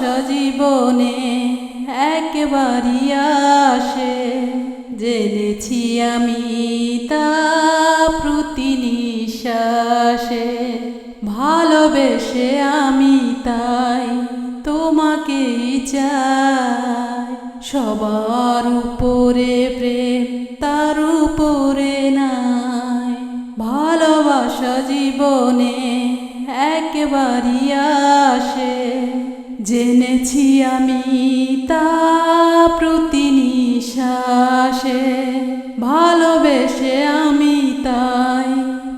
ভালোবাসা জীবনে একবারই আসে। জেনেছি আমি তা প্রতি নিঃশ্বাসে। ভালোবেসে আমি তাই তোমাকেই চাই। সবার উপরে প্রেম, তার উপরে নাই। ভালোবাসা জীবনে একবারই আসে। জেনেছি আমি তা প্রতি নিঃশ্বাসে ভালোবেসে আমি তাই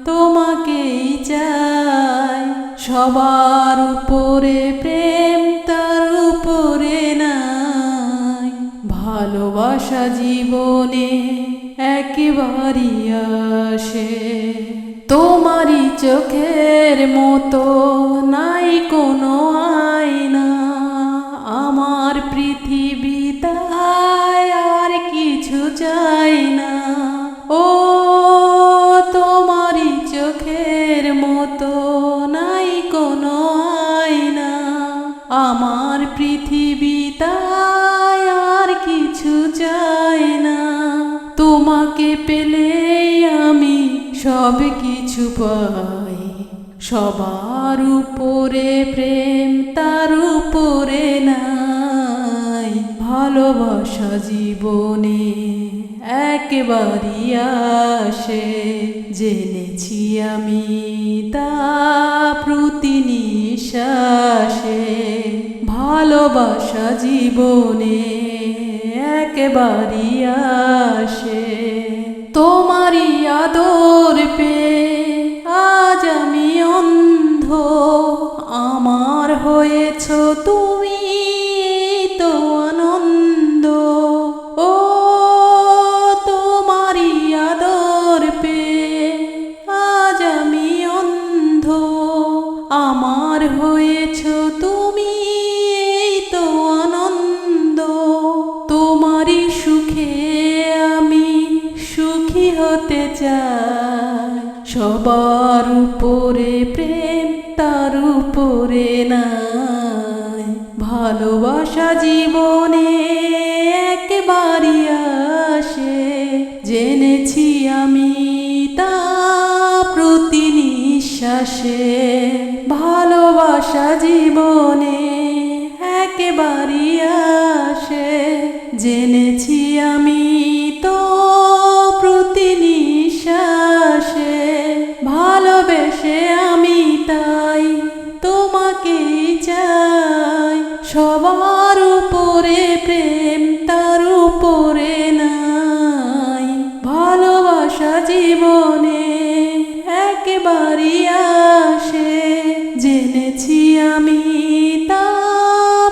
তোমাকেই চাই। সবার উপরে প্রেম, তার উপরে নাই। ভালোবাসা জীবনে একেবারই আসে। তোমারই চোখের মতো সব কিছু পাই সবার উপরে প্রেম, তার উপরে নাই। ভালোবাসা জীবনে একেবারই আসে। জেনেছি আমি তা প্রতি নিঃশ্বাসে ভালোবাসা জীবনে একেবারই আসে। তোমারই আদর পে আজ আমি অন্ধ। আমার হয়েছ তুমি হতে চায়। সবার উপরে প্রেম তার উপরে নাই। ভালোবাসা জীবনে একেবারই আসে। জেনেছি আমি তা প্রতি নিঃশ্বাসে। ভালোবাসা জীবনে একেবারই আসে। জেনেছি সবার উপরে প্রেম তার উপরে নাই। ভালোবাসা জীবনে একেবারই আসে। জেনেছি আমি তা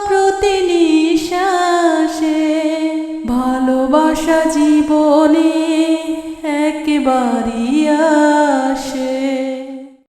প্রতি নিঃশ্বাসে ভালোবাসা জীবনে একেবারই আসে